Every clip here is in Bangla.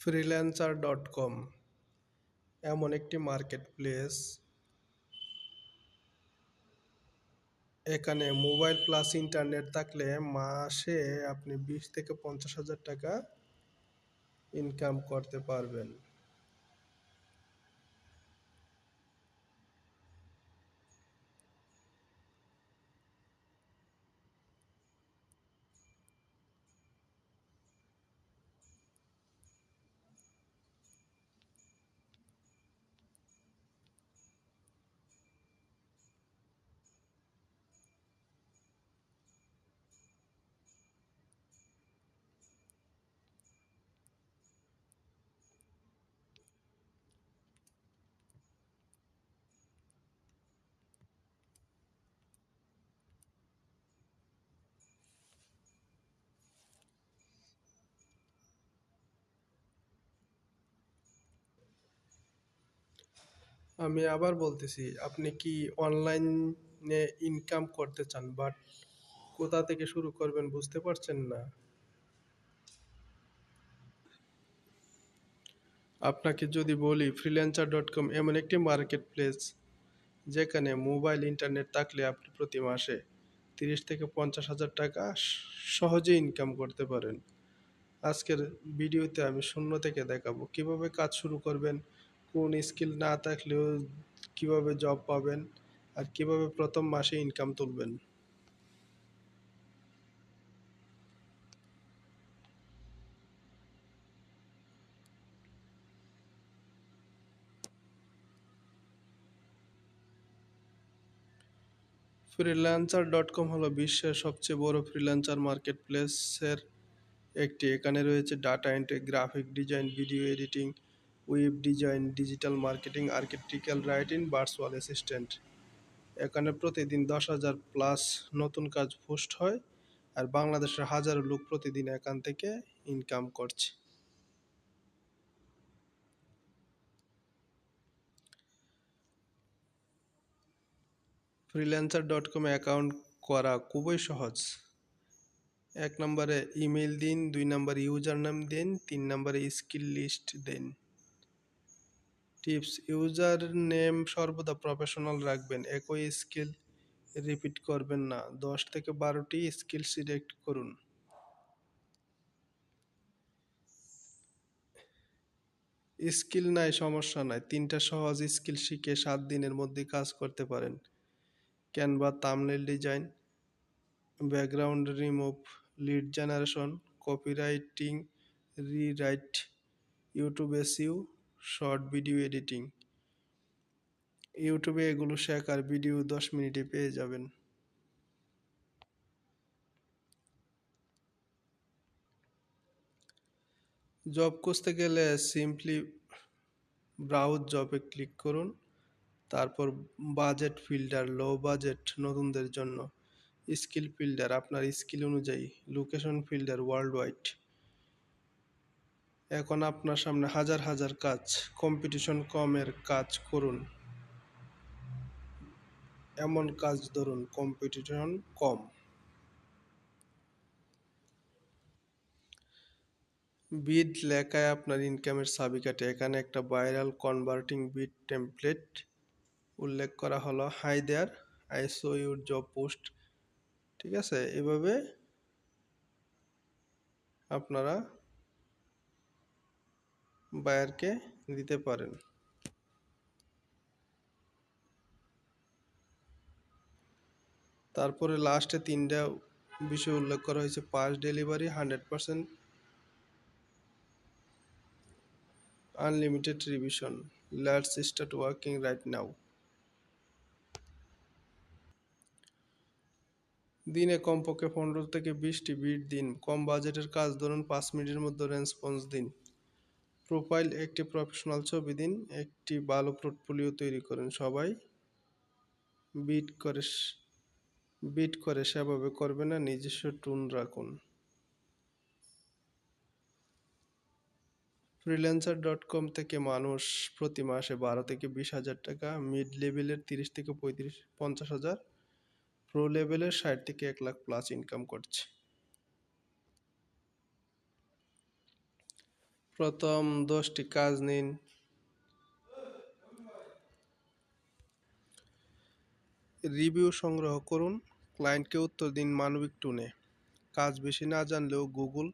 ফ্রিল্যান্সার ডট কম এমন একটি মার্কেট প্লেস এখানে মোবাইল প্লাস ইন্টারনেট থাকলে মাসে আপনি বিশ থেকে পঞ্চাশ হাজার টাকা ইনকাম করতে পারবেন। আমি আবার বলতেছি, আপনি কি অনলাইনে ইনকাম করতে চান বাট কোথা থেকে শুরু করবেন বুঝতে পারছেন না? আপনাকে যদি বলি ফ্রিল্যান্সার ডট কম এমন একটি মার্কেট প্লেস যেখানে মোবাইল ইন্টারনেট থাকলে আপনি প্রতি মাসে তিরিশ থেকে পঞ্চাশ হাজার টাকা সহজে ইনকাম করতে পারেন। আজকের ভিডিওতে আমি শূন্য থেকে দেখাবো। কীভাবে কাজ শুরু করবেন কোন স্কিল না থাকলেও কীভাবে জব পাবেন আর কীভাবে প্রথম মাসে ইনকাম তুলবেন? ফ্রিল্যান্সার ডট কম হলো বিশ্বের সবচেয়ে বড় ফ্রিল্যান্সার মার্কেট প্লেসের একটি, এখানে রয়েছে data entry graphic design video editing web design digital marketing architectural writing virtual assistant এখানে প্রতিদিন দশ হাজার প্লাস নতুন কাজ পোস্ট হয় আর বাংলাদেশের হাজারো লোক প্রতিদিন এখান থেকে ইনকাম করছে। ফ্রিল্যান্সার ডট কমে অ্যাকাউন্ট করা খুবই সহজ। এক নম্বরে ইমেল দিন, দুই নম্বরে ইউজার নাম দিন, তিন নম্বরে স্কিল লিস্ট দিন। টিপস, ইউজার নেম সর্বদা প্রফেশনাল রাখবেন, একই স্কিল রিপিট করবেন না। দশ থেকে বারোটি স্কিল সিলেক্ট করুন। স্কিল নাই, সমস্যা নাই। তিনটা সহজ স্কিল শিখে সাত দিনের মধ্যে কাজ করতে পারেন। Canva thumbnail design, background remove, lead generation, copywriting, rewrite, YouTube SEO short video editing. ইউটিউবে এগুলো শেখার ভিডিও দশ মিনিটে পেয়ে যাবেন। জব খুঁজতে গেলে সিম্পলি ব্রাউজ জবে ক্লিক করুন। তারপর বাজেট ফিল্টার, লো বাজেট, নতুনদের জন্য স্কিল ফিল্টার, আপনার স্কিল অনুযায়ী, লোকেশন ফিল্টার ওয়ার্ল্ড ওয়াইড এখন আপনার সামনে হাজার হাজার কাজ কম্পিটিশন কমের কাজ করুন। এমন কাজ ধরুন কম্পিটিশন কম। বিড লেখায় আপনার ইনকামের চাবিকাঠি। এখানে একটা ভাইরাল কনভার্টিং বিড টেমপ্লেট উল্লেখ করা হলো। Hi there I show your job post ঠিক আছে? এভাবে আপনারা বায়ারকে দিতে পারেন। তারপরে লাস্টে তিনটা বিষয় উল্লেখ করা হয়েছে। Fast delivery hundred percent unlimited revision. Let's start working right now দিনে কমপক্ষে পনেরো থেকে বিশটি বিট দিন। কম বাজেটের কাজ ধরুন পাঁচ মিনিটের মধ্যে রেসপন্স দিন। প্রোফাইল একটি প্রফেশনাল ছবি দিন, একটি ভালো পোর্টফোলিও তৈরি করেন সবাই। বিট করে বিট করে সেভাবে করবে না, নিজস্ব টুন রাখুন। ফ্রিল্যান্সার ডট কম থেকে মানুষ প্রতি মাসে বারো থেকে বিশ হাজার টাকা মিড লেভেলের তিরিশ থেকে পঁয়ত্রিশ, পঞ্চাশ হাজার প্রো লেভেলের ষাট থেকে এক লাখ প্লাস ইনকাম করছে। প্রথম দশটি কাজ নিন। রিভিউ সংগ্রহ করুন। ক্লায়েন্টকে উত্তর দিন মানবিক টুনে। কাজ বেশি না জানলেও গুগল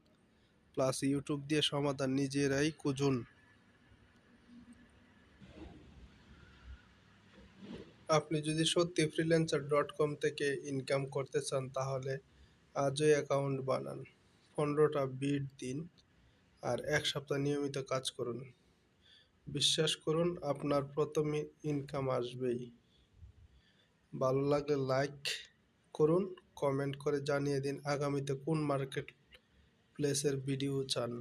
প্লাস ইউটিউব দিয়ে সমাধান নিজেরাই খুঁজুন। আপনি যদি সত্যি ফ্রিল্যান্সার ডট কম থেকে ইনকাম করতে চান, তাহলে আজই অ্যাকাউন্ট বানান। পনেরোটা বিট দিন। আর এক সপ্তাহ নিয়মিত কাজ করুন। বিশ্বাস করুন, আপনার প্রথম ইনকাম আসবেই। ভালো লাগলে লাইক করুন কমেন্ট করে জানিয়ে দিন আগামীতে কোন মার্কেট প্লেসের ভিডিও চান।